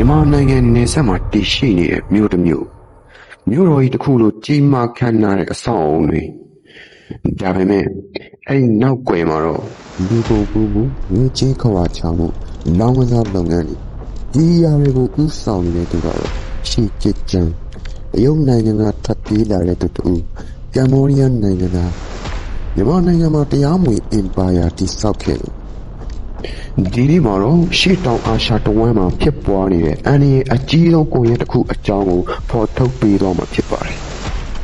မြန်မာနိုင်ငံနယ်စပ်မှာတည်ရှိနေတဲ့မြို့တစ်မြို့မြို့တော်ကြီးတစ်ခုလိုကြီးမားခမ်းနားတဲ့အဆောက်အအုံတွေဒါပေမဲ့အဲ့ဒီနောက်ွယ်မှာတော့လူကုန်ကူးမှုငွေကြေးခွာချမှုလောင်းကစားလုပ်ငန်းတွေဒီအရာတွေကိုဥဆောင်နေတဲ့သူကတော့ရှီကျစ်ကျန်တရုတ်နိုင်ငံကထပ်ပြေးလာတဲ့သူတူကမ္ဘောဒီးယားနိုင်ငံကမြန်မာနိုင်ငံမှာတရားမဝင်အင်ပါယာတိစောက်ခဲ့လို့ ဒီနေ့မှာတော့ရှေ့တောင်အာရှတဝမ်းမှာဖြစ်ပွားနေတဲ့အန်ဒီရဲ့အကြီးဆုံးကိုရဲတစ်ခုအကြောင်းကိုဖော်ထုတ်ပေးတော့မှာဖြစ်ပါတယ်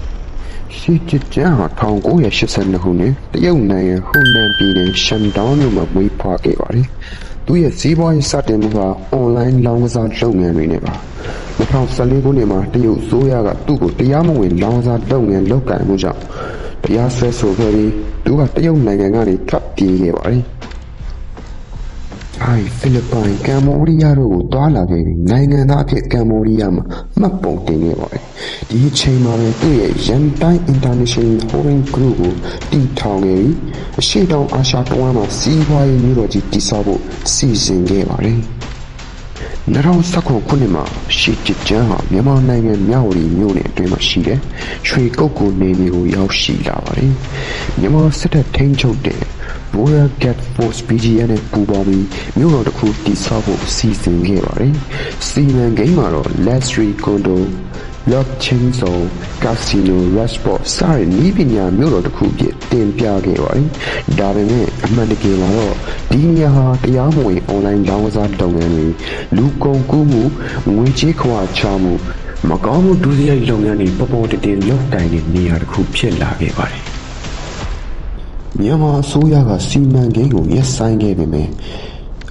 ။ရှီကျကျန်ဟာ1982ခုနှစ်တရုတ်နိုင်ငံဟူနန်ပြည်နယ်ရှန်တောင်းမြို့မှာမွေးဖွားခဲ့ပါတယ်။သူရဲ့ဈေးပွားရေးစတင်မှုကအွန်လိုင်းလောင်းကစားလုပ်ငန်းတွေနဲ့ပါ။2014ခုနှစ်မှာတရုတ်ဆိုးရကသူ့ကိုတရားမဝင်လောင်းကစားလုပ်ငန်းလုပ်ကင်မှုကြောင့်တရားစွဲဆိုခဲ့ပြီးသူကတရုတ်နိုင်ငံကနေထွက်ပြေးခဲ့ပါတယ်။ အိုင်ဖိလစ်ပိုင်ကမ္ဘောဒီးယားတို့ကိုတွာလာခဲ့ပြီးနိုင်ငံသားအဖြစ်ကမ္ဘောဒီးယားမှာမှတ်ပုံတင်ခဲ့ပါတယ်။ဒီအချိန်မှာပဲသူ့ရဲ့ရန်တိုင်း International Holding Group ကိုတည်ထောင်ခဲ့ပြီးအရှိတောင်အာရှတဝမ်းမှာစီးပွားရေးမျိုးတော်ကြီးတည်ဆောက်ဖို့စီစဉ်ခဲ့ပါတယ်။2019ခုနှစ်မှာရှီကျစ်ကျန်းဟာမြန်မာနိုင်ငံမြဝတီမြို့နယ်အတွင်းမှာရှိတဲ့ရွှေကုတ်ကိုနေမျိုးကိုရောက်ရှိလာပါတယ်။မြန်မာစစ်တပ်ထိန်းချုပ်တဲ့ Royal Gat Force BGN နဲ့ပူးပေါင်းပြီးမြို့တော်တစ်ခုတည်ဆောက်ဖို့စီစဉ်ခဲ့ပါတယ်။စီမံကိန်းမှာတော့ Luxury Condo blockchain ဆို casino restaurant စတဲ့ဤပညာမျိုးတော်တစ်ခုဖြစ်တင်ပြခဲ့ပါတယ်။ဒါပေမဲ့အမှန်တကယ်မှာတော့ဒီနေရာဟာတရားမဝင် online လောင်းကစားလုပ်ငန်းတွေလူကုန်ကူးမှုငွေကြေးခွာချမှုမကောင်းမှုဒုစရိုက်လုပ်ငန်းတွေပေါ်ပေါ်တည်တည်လုပ်တိုင်တဲ့နေရာတစ်ခုဖြစ်လာခဲ့ပါတယ်။ မြန်မာအစိုးရကစီမံကိန်းကိုရပ်ဆိုင်းခဲ့ပေမဲ့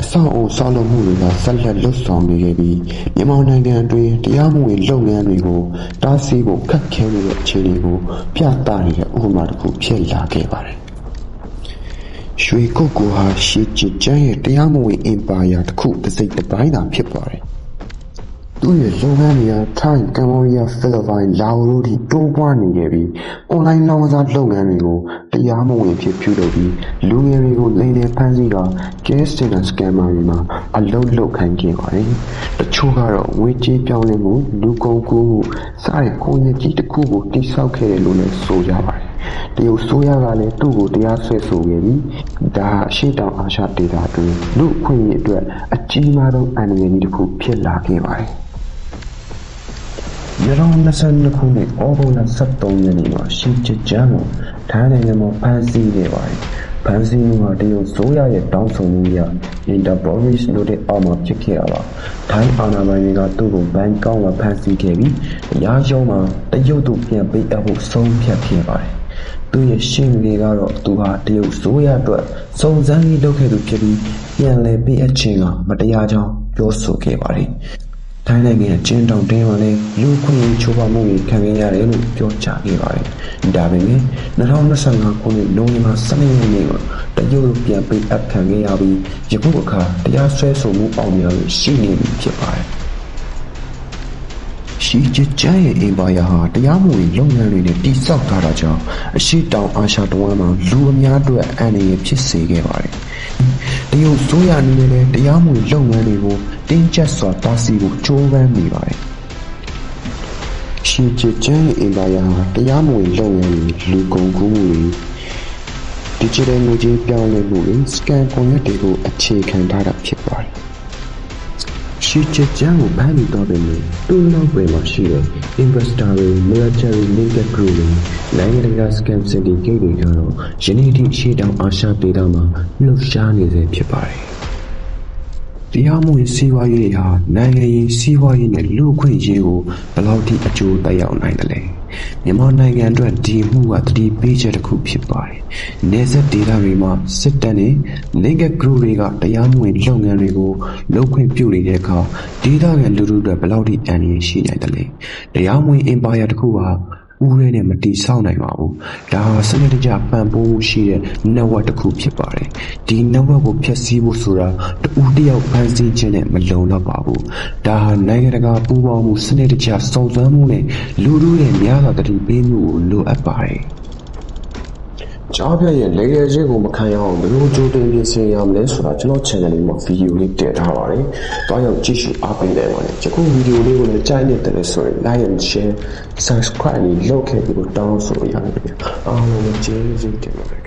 အဆောက်အုံဆောက်လုပ်မှုတွေကဆက်လက်လှုပ်ဆောင်နေခဲ့ပြီးမြန်မာနိုင်ငံအတွင်းတရားမဝင်လုပ်ငန်းတွေကိုတားဆီးဖို့ခက်ခဲနေတဲ့အခြေအနေကိုပြသနေတဲ့ဥပမာတစ်ခုဖြစ်လာခဲ့ပါတယ်။ရွှေကုတ်ကိုဟာရှေးကျကျန်းရဲ့တရားမဝင်အင်ပါယာတစ်ခုတစ်စိတ်တစ်ပိုင်းသာဖြစ်ပါတယ်။ သူ့ရဲ့လုပ်ငန်းတွေကထိုင်းကမ္ဘောဒီးယားဖိလစ်ပိုင်လာအိုတို့ထိတိုးပွားနေခဲ့ပြီးအွန်လိုင်းလောင်းကစားလုပ်ငန်းတွေကိုတရားမဝင်ဖြစ်ပြုလုပ်ပြီးလူငယ်တွေကိုလိမ်လည်ဖမ်းဆီးကကဲစတင်စကမ်မာတွေမှာအလုံးလုတ်ခိုင်းခဲ့ပါတယ်။တချို့ကတော့ငွေကြေးပြောင်းလဲမှုလူကုန်ကူးမှုစတဲ့ကိုယ်ရည်ကြီးတစ်ခုကိုတိစောက်ခဲ့တယ်လို့လည်းဆိုကြပါတယ်။တရုတ်ဆိုရကလည်းသူ့ကိုတရားစွဲဆိုခဲ့ပြီးဒါအရှိတောင်အာရှဒေသတွင်လူအခွင့်အရေးအတွက်အကြီးမားဆုံးအန္တရာယ်ကြီးတစ်ခုဖြစ်လာခဲ့ပါတယ်။ 2022ခုနှစ်ဩဂုတ်လ23ရက်နေ့မှာရှီချစ်ကျန်းကိုထိုင်းနိုင်ငံမှာဖမ်းဆီးခဲ့ပါတယ်။ဖမ်းဆီးမှုကတရုတ်ဆိုရရဲ့တောင်းဆိုမှုအရ Interpolis လို့တဲ့အောက်မှာဖြစ်ခဲ့တာပါ။ထိုင်းအာဏာပိုင်တွေကသူ့ကိုဘန်ကောက်မှာဖမ်းဆီးခဲ့ပြီးတရားရုံးမှာတရုတ်တို့ပြန်ပေးအပ်ဖို့ဆုံးဖြတ်ခဲ့ပါတယ်။သူရဲ့ရှင်းတွေကတော့သူဟာတရုတ်ဆိုရအတွက်စုံစမ်းရေးလုပ်ခဲ့သူဖြစ်ပြီးပြန်လည်ပေးအပ်ခြင်းကမတရားကြောင်းပြောဆိုခဲ့ပါတယ်။ ထိုင်းနိုင်ငံကျင်းတောင်တင်းမှာလည်းလူခွင့်ရေးချိုးဖောက်မှုတွေခံခဲ့ရတယ်လို့ပြောကြားခဲ့ပါတယ်။ဒါပေမဲ့2025ခုနှစ်နိုဝင်ဘာ12ရက်နေ့မှာတရုတ်ပြန်ပေးအပ်ခံခဲ့ရပြီးယခုအခါတရားစွဲဆိုမှုအောင်မြင်လို့ရှိနေပြီဖြစ်ပါတယ်။ရှီဂျစ်ကျန်းရဲ့အင်ပါယာဟာတရားမဝင်လုပ်ငန်းတွေနဲ့တိစောက်ထားတာကြောင့်အရှိတောင်အာရှတဝမ်းမှာလူအများအတွက်အန္တရာယ်ဖြစ်စေခဲ့ပါတယ်။တ ရုတ်ဆိုးရအနေနဲ့လည်းတရားမဝင်လုပ်ငန်းတွေကိုတင်းကျပ်စွာတားဆီးဖို့ကြိုးပမ်းနေပါတယ်။ရှီဂျစ်ကျန်းရဲ့အင်ပါယာဟာတရားမဝင်လုပ်ငန်းတွေလူကုန်ကူးမှုတွေဒီဂျစ်တယ်ငွေကြေးပြောင်းလဲမှုတွေစကန်ကွန်ရက်တွေကိုအခြေခံထားတာဖြစ်ပါတယ်။ ရှီချစ်ကျန်းကိုဖမ်းမိတော့ပေမဲ့သူ့နောက်ွယ်မှာရှိတဲ့ investor တွေ military linked group တွေနိုင်ငံတကာ scam syndicate တွေကတော့ယနေ့ထိရှေ့တောင်အာရှဒေသမှာလှုပ်ရှားနေစေဖြစ်ပါတယ်။ တရားမဝင်စီးပွားရေးဟာနိုင်ငံရေးစီးပွားရေးနဲ့လူ့အခွင့်အရေးကိုဘယ်လောက်ထိအကျိုးသက်ရောက်နိုင်တယ်လဲ။မြန်မာနိုင်ငံအတွက်ဒီမှုကတတိပေးချက်တစ်ခုဖြစ်ပါတယ်။နေဆက်ဒေသတွေမှာစစ်တပ်နဲ့နိုင်ငံ group တွေကတရားမဝင်လုပ်ငန်းတွေကိုလုပ်ခွင့်ပြုနေတဲ့အခါဒေသခံလူထုတွေဘယ်လောက်ထိအန္တရာယ်ရှိနိုင်တယ်လဲ။တရားမဝင် empire တစ်ခုဟာ ဦးရဲနဲ့မတီဆောက်နိုင်ပါဘူး။ဒါဟာစနစ်တကျပံ့ပိုးမှုရှိတဲ့ network တစ်ခုဖြစ်ပါတယ်။ဒီ network ကိုဖျက်ဆီးဖို့ဆိုတာတူတယောက်ဖန်ဆင်းခြင်းနဲ့မလုံလောက်ပါဘူး။ဒါဟာနိုင်ငံတကာပူးပေါင်းမှုစနစ်တကျစုံစမ်းမှုနဲ့လူထုရဲ့များစွာတတိပေးမှုကိုလိုအပ်ပါတယ်။ ကြားပြရဲ့လေလေချင်းကိုမခံရအောင်ဘယ်လိုကြိုတင်ပြင်ဆင်ရမလဲဆိုတာကျွန်တော် channel လေးမှာဗီဒီယိုလေးတင်ထားပါတယ်။တွားရောက်ကြည့်ရှုအားပေးနိုင်ပါတယ်။ဒီခုဗီဒီယိုလေးကိုလည်းကြိုက်နေတယ်ဆိုရင် like and share subscribe လေးလုပ်ခဲ့ပြီးတော့တောင်းဆိုရရတယ်။အားလုံးကျေးဇူးတင်ပါတယ်